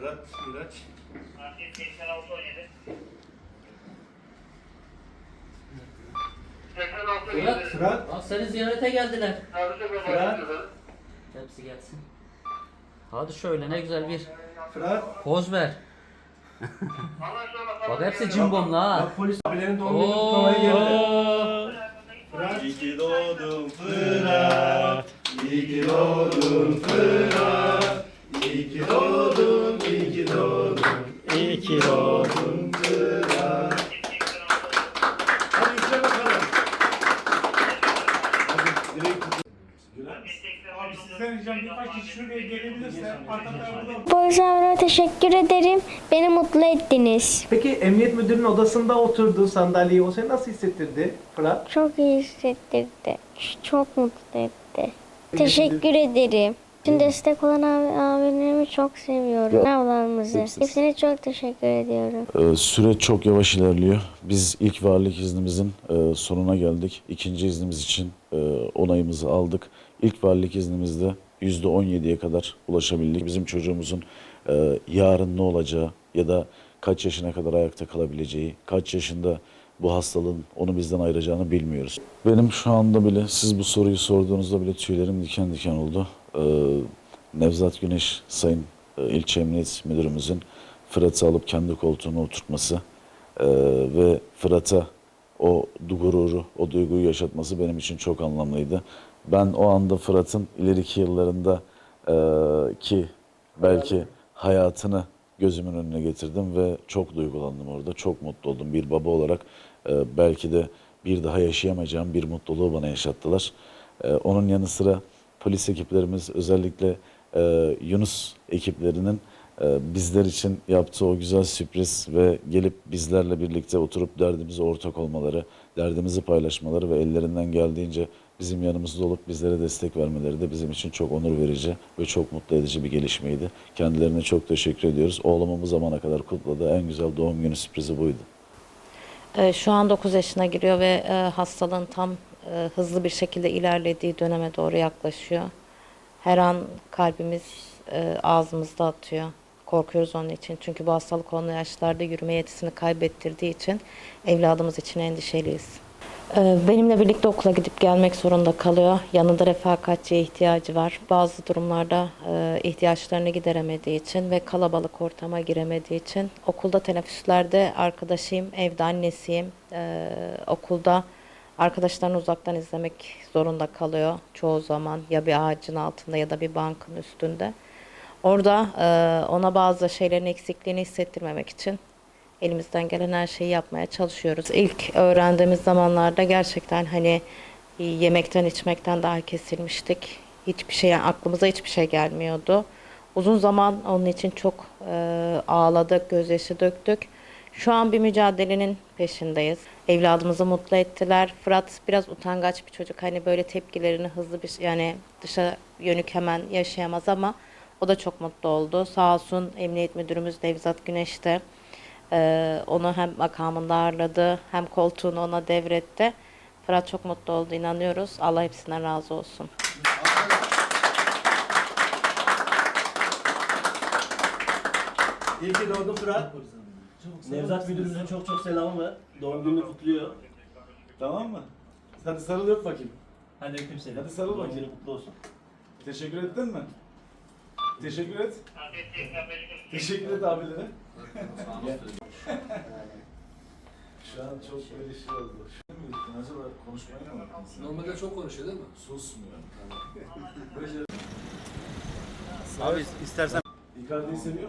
Fırat Miraç. Adres 8617. 8617. Fırat, bak seni ziyarete geldiler. Fırat. Hepsi gelsin. Hadi şöyle ne güzel bir Fırat. poz ver. Bak hepsi cimbomla ha. Bak polis abilerin doğum günü kutlamaya geldi. Fırat. İyi ki doğdun Fırat. İyi ki doğdun Fırat. İyi ki doğdun. İyi ki doğdun Fırat. Hadi üfle bakalım. Hadi direkt Abi sizden ricam birkaç kişi şuraya gelebilirse arka tarafta Polis amca teşekkür ederim. Beni mutlu ettiniz. Peki emniyet müdürünün odasında oturduğu sandalyeyi o seni nasıl hissettirdi Fırat? Çok iyi hissettirdi. Çok mutlu etti. Teşekkür ederim. Tüm destek olan abi, abilerimi çok seviyorum. Ablamızı. Hepsine çok teşekkür ediyorum. Ee, Süreç çok yavaş ilerliyor. Biz ilk varlık iznimizin e, sonuna geldik. İkinci iznimiz için e, onayımızı aldık. İlk varlık iznimizde %17'ye kadar ulaşabildik. Bizim çocuğumuzun e, yarın ne olacağı ya da kaç yaşına kadar ayakta kalabileceği, kaç yaşında bu hastalığın onu bizden ayıracağını bilmiyoruz. Benim şu anda bile siz bu soruyu sorduğunuzda bile tüylerim diken diken oldu. Ee, Nevzat Güneş Sayın e, İlçe Emniyet Müdürümüzün Fırat'ı alıp kendi koltuğuna oturtması e, ve Fırat'a o gururu, o duyguyu yaşatması benim için çok anlamlıydı. Ben o anda Fırat'ın ileriki yıllarında e, ki belki hayatını gözümün önüne getirdim ve çok duygulandım orada. Çok mutlu oldum. Bir baba olarak belki de bir daha yaşayamayacağım bir mutluluğu bana yaşattılar. Onun yanı sıra polis ekiplerimiz özellikle e, Yunus ekiplerinin e, bizler için yaptığı o güzel sürpriz ve gelip bizlerle birlikte oturup derdimize ortak olmaları, derdimizi paylaşmaları ve ellerinden geldiğince bizim yanımızda olup bizlere destek vermeleri de bizim için çok onur verici ve çok mutlu edici bir gelişmeydi. Kendilerine çok teşekkür ediyoruz. Oğlumun bu zamana kadar kutladığı en güzel doğum günü sürprizi buydu. Ee, Şu an 9 yaşına giriyor ve e, hastalığın tam e, hızlı bir şekilde ilerlediği döneme doğru yaklaşıyor. Her an kalbimiz e, ağzımızda atıyor. Korkuyoruz onun için. Çünkü bu hastalık onun yaşlarda yürüme yetisini kaybettirdiği için evladımız için endişeliyiz. Ee, Benimle birlikte okula gidip gelmek zorunda kalıyor. Yanında refakatçiye ihtiyacı var. Bazı durumlarda e, ihtiyaçlarını gideremediği için ve kalabalık ortama giremediği için okulda teneffüslerde arkadaşıyım, evde annesiyim. Okulda arkadaşlarını uzaktan izlemek zorunda kalıyor çoğu zaman ya bir ağacın altında ya da bir bankın üstünde. Orada e, ona bazı şeylerin eksikliğini hissettirmemek için elimizden gelen her şeyi yapmaya çalışıyoruz. İlk öğrendiğimiz zamanlarda gerçekten hani yemekten içmekten daha kesilmiştik. Hiçbir şey yani aklımıza hiçbir şey gelmiyordu. Uzun zaman onun için çok e, ağladık, gözyaşı döktük. Şu an bir mücadelenin peşindeyiz. Evladımızı mutlu ettiler. Fırat biraz utangaç bir çocuk. Hani böyle tepkilerini hızlı bir yani dışa yönük hemen yaşayamaz ama o da çok mutlu oldu. Sağ olsun Emniyet Müdürümüz Nevzat Güneş de ee, onu hem makamında ağırladı hem koltuğunu ona devretti. Fırat çok mutlu oldu inanıyoruz. Allah hepsinden razı olsun. İyi ki doğdun Fırat. Nevzat müdürümüzün çok çok selamı var. Doğum gününü kutluyor. Tamam mı? Hadi sarıl öp bakayım. Hadi öpeyim seni. Hadi sarıl Doğum bakayım. günün kutlu olsun. Teşekkür ettin mi? Teşekkür et. Adres 85 Teşekkür et abilere. Şu an çok böyle şey oldu. Acaba konuşmayı mı? Normalde çok konuşuyor değil mi? Susmuyor. Abi istersen Icardi'yi seviyor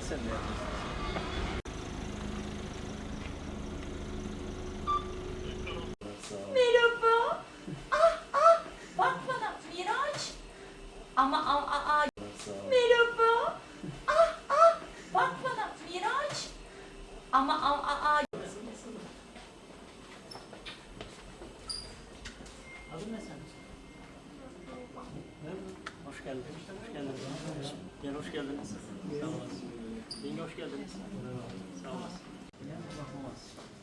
musunuz? Merhaba. Ah ah. Bak bana Miraç. Ama a, a, a. Merhaba. Ah ah. Bak bana Miraç. Ama a, a, a. Adın ne senin? Hoş geldin. Hoş geldiniz. Gel hoş geldiniz. Sağ olasın. Yenge hoş geldiniz. Sağ olasın.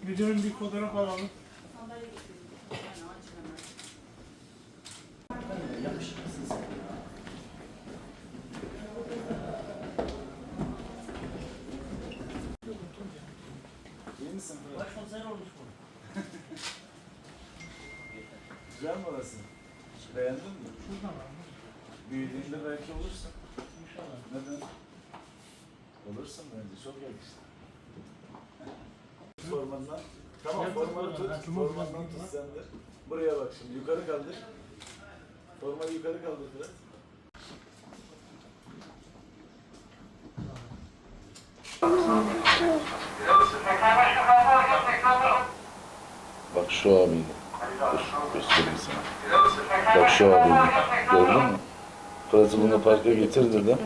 Müdürün bir fotoğraf alalım. Başkomiser olmuş bu. Güzel mi orası? Beğendin mi? Büyüdüğünde belki olursun. İnşallah. Neden? Olursun bence. Çok yakıştı. Formandan. Tamam formanı tut. Formandan tut sen de. Buraya bak şimdi. Yukarı kaldır. Formayı yukarı kaldır biraz. Bak şu abiydi. Göstereyim sana. Bak şu abiydi. Gördün mü? Fırat'ı bunu parka getir dedi.